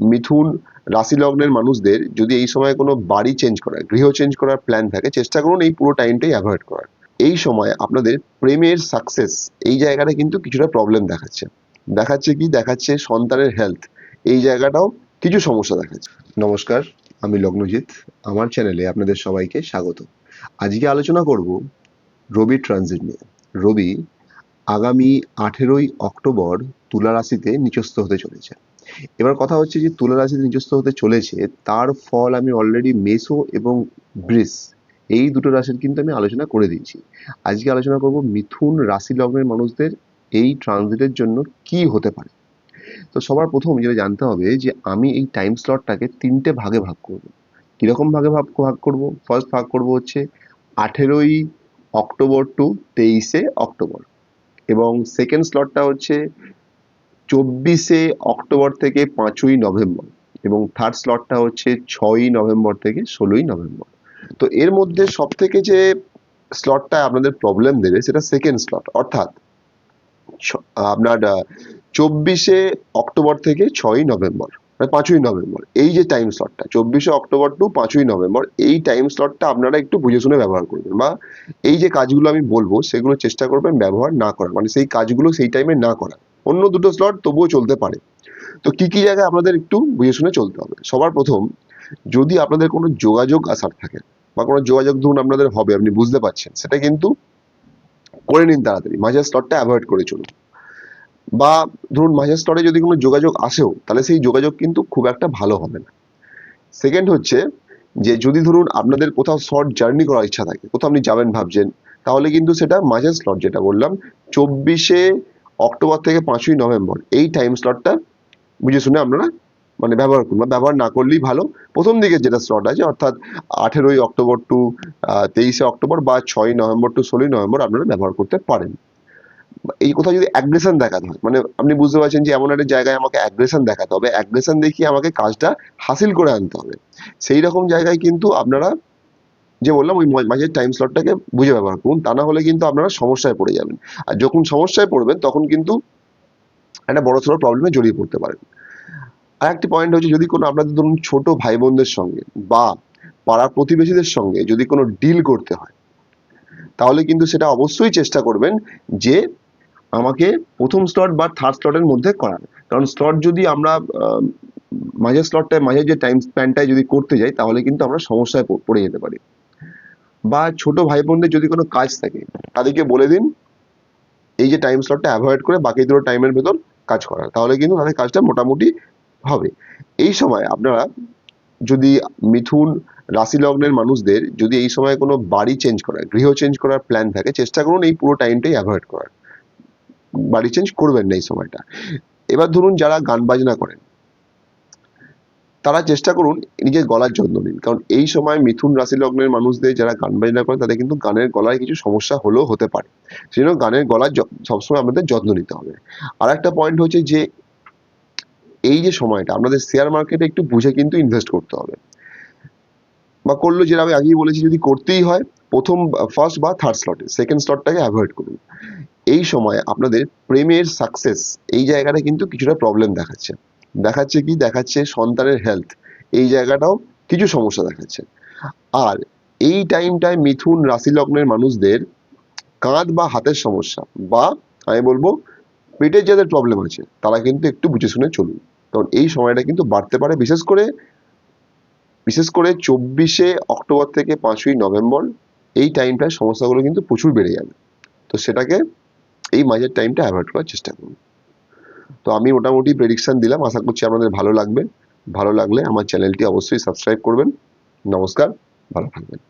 মিথুন রাশি লগ্নের মানুষদের যদি এই সময় কোনো বাড়ি চেঞ্জ করার, গৃহ চেঞ্জ করার প্ল্যান থাকে, চেষ্টা করুন এই পুরো টাইমটাই অ্যাভয়েড করার। এই সময় আপনাদের প্রেমের সাকসেস এই জায়গাটা কিন্তু কিছুটা প্রবলেম দেখাচ্ছে। দেখাচ্ছে কি? দেখাচ্ছে সন্তানের হেলথ এই জায়গাটাও কিছু সমস্যা দেখাচ্ছে। নমস্কার, আমি লগ্নজিৎ। আমার চ্যানেলে আপনাদের সবাইকে স্বাগত। আজকে আলোচনা করব রবি ট্রানজিট নিয়ে। রবি আগামী আঠেরোই অক্টোবর তুলা রাশিতে নিচস্থ হতে চলেছে। এবার কথা হচ্ছে যে তুলা রাশিতে নিজস্ব হতে চলেছে, তার ফল আমি অলরেডি মেসো এবং ব্রিস এই দুটো রাশির কিন্তু আমি আলোচনা করে দিয়েছি। আজকে আলোচনা করব মিথুন রাশি লগ্নের মানুষদের এই ট্রানজিটের জন্য কি হতে পারে। তো সবার প্রথম যেটা জানতে হবে যে আমি এই টাইম স্লটটাকে তিনটে ভাগে ভাগ করব। কীরকম ভাগে ভাগ ভাগ করব? ফার্স্ট ভাগ করব হচ্ছে আঠেরোই অক্টোবর টু তেইশে অক্টোবর এবং সেকেন্ড স্লটটা হচ্ছে চব্বিশে অক্টোবর থেকে পাঁচই নভেম্বর এবং থার্ড স্লটটা হচ্ছে ছয়ই নভেম্বর থেকে ষোলোই নভেম্বর। তো এর মধ্যে সব থেকে যে স্লটটা আপনাদের প্রবলেম দেবে সেটা সেকেন্ড স্লট অর্থাৎ আপনার চব্বিশে অক্টোবর থেকে ছয়ই নভেম্বর মানে পাঁচই নভেম্বর, এই যে টাইম স্লটটা চব্বিশে অক্টোবর টু পাঁচই নভেম্বর, এই টাইম স্লটটা আপনারা একটু বুঝে শুনে ব্যবহার করবেন বা এই যে কাজগুলো আমি বলব, সেগুলো চেষ্টা করবেন ব্যবহার না করার মানে সেই কাজগুলো সেই টাইমে না করা অন্য দুটো স্লট তবুও চলতে পারে। তো কি কি জায়গায় আপনাদের একটু বুঝে শুনে চলতে হবে? সবার প্রথম, যদি আপনাদের কোনো যোগাযোগ আসার থাকে, বা কোনো যোগাযোগ ধরুন আপনাদের হবে, আপনি বুঝতে পারছেন, সেটা কিন্তু করে নিন তাড়াতাড়ি। মাঝের স্লটটা অ্যাভয়েড করে চলুন। বা ধরুন মাঝের স্তরে যদি কোনো যোগাযোগ আসেও, তাহলে সেই যোগাযোগ কিন্তু খুব একটা ভালো হবে না। সেকেন্ড হচ্ছে, যে যদি ধরুন আপনাদের কোথাও শর্ট জার্নি করার ইচ্ছা থাকে, কোথাও আপনি যাবেন ভাবছেন, তাহলে কিন্তু সেটা মাঝের স্লট যেটা বললাম, চব্বিশে অক্টোবর থেকে পাঁচই নভেম্বর। এই টাইম স্লটটা বুঝে শুনে আপনারা মানে ব্যবহার করুন বা ব্যবহার না করলেই ভালো। প্রথম দিকে যেটা স্লট আছে, অর্থাৎ আঠেরোই অক্টোবর টু তেইশে অক্টোবর বা ছয়ই নভেম্বর টু ষোলোই নভেম্বর আপনারা ব্যবহার করতে পারেন। এই কোথাও যদি অ্যাগ্রেশন দেখাতে হয় মানে আপনি বুঝতে পারছেন যে এমন একটা জায়গায় আমাকে অ্যাগ্রেশন দেখাতে হবে। অ্যাগ্রেশন দেখিয়ে আমাকে কাজটা হাসিল করে আনতে হবে। সেই রকম জায়গায় কিন্তু আপনারা যে বললাম ওই মাঝের টাইম স্লটটাকে বুঝে ব্যবহার করুন, তা না হলে কিন্তু আপনারা সমস্যায় পড়ে যাবেন। আর যখন সমস্যায় পড়বেন, তখন কিন্তু একটা বড় সড়ো প্রবলেমে জড়িয়ে পড়তে পারেন। আর একটি পয়েন্ট হচ্ছে, যদি কোনো আপনাদের ধরুন ছোট ভাই বোনদের সঙ্গে বা পাড়ার প্রতিবেশীদের সঙ্গে যদি কোনো ডিল করতে হয়, তাহলে কিন্তু সেটা অবশ্যই চেষ্টা করবেন যে আমাকে প্রথম স্লট বা থার্ড স্লটের মধ্যে করার কারণ স্লট যদি আমরা মাঝের স্লটটায় মাঝের যে টাইম স্প্যানটায় যদি করতে যাই, তাহলে কিন্তু আমরা সমস্যায় পড়ে যেতে পারি। বা ছোট ভাই বোনদের যদি কোনো কাজ থাকে, তাদেরকে বলে দিন, এই যে টাইম স্লটটা অ্যাভয়েড করে বাকি দুটো টাইমের ভেতর কাজ করার তাহলে কিন্তু তাদের কাজটা মোটামুটি হবে। এই সময় আপনারা যদি মিথুন রাশি লগ্নের মানুষদের যদি এই সময় কোনো বাড়ি চেঞ্জ করার, গৃহ চেঞ্জ করার প্ল্যান থাকে, চেষ্টা করুন এই পুরো টাইমটাই অ্যাভয়েড করার। বাড়ি চেঞ্জ করবেন না এই সময়টা। এবার ধরুন যারা গান বাজনা করেন তারা চেষ্টা করুন নিজের গলার যত্ন নিন। কারণ এই সময় মিথুন রাশি লগ্নের মানুষদের যারা গান বাজনা করে, তাদের কিন্তু গানের গলায় কিছু সমস্যা হলেও হতে পারে। সেই জন্য গানের গলার সবসময় আমাদের যত্ন নিতে হবে। আর একটা পয়েন্ট হচ্ছে যে, এই যে সময়টা আপনাদের শেয়ার মার্কেটে একটু বুঝে কিন্তু ইনভেস্ট করতে হবে। বা করল যেটা আমি আগেই বলেছি, যদি করতেই হয়, প্রথম ফার্স্ট বা থার্ড স্লটে সেকেন্ড স্লটটাকে অ্যাভয়েড করুন। এই সময় আপনাদের প্রেমের সাকসেস এই জায়গাটা কিন্তু কিছুটা প্রবলেম দেখাচ্ছে। দেখাচ্ছে কি? দেখাচ্ছে সন্তানের হেলথ এই জায়গাটাও কিছু সমস্যা দেখাচ্ছে। আর এই টাইমটায় মিথুন রাশি লগ্নের মানুষদের কাঁধ বা হাতের সমস্যা বা আমি বলব পেটের যাদের প্রবলেম আছে তারা কিন্তু একটু বুঝে শুনে চলুন। কারণ এই সময়টা কিন্তু বাড়তে পারে, বিশেষ করে বিশেষ করে চব্বিশে অক্টোবর থেকে পাঁচই নভেম্বর, এই টাইমটায় সমস্যাগুলো কিন্তু প্রচুর বেড়ে যাবে। তো সেটাকে এই মাঝের টাইমটা অ্যাভয়েড করার চেষ্টা করুন। তো আমি মোটামুটি প্রেডিকশন দিলাম। আশা করছি আপনাদের ভালো লাগবে। ভালো লাগলে আমার চ্যানেলটি অবশ্যই সাবস্ক্রাইব করবেন। নমস্কার, ভালো থাকবেন।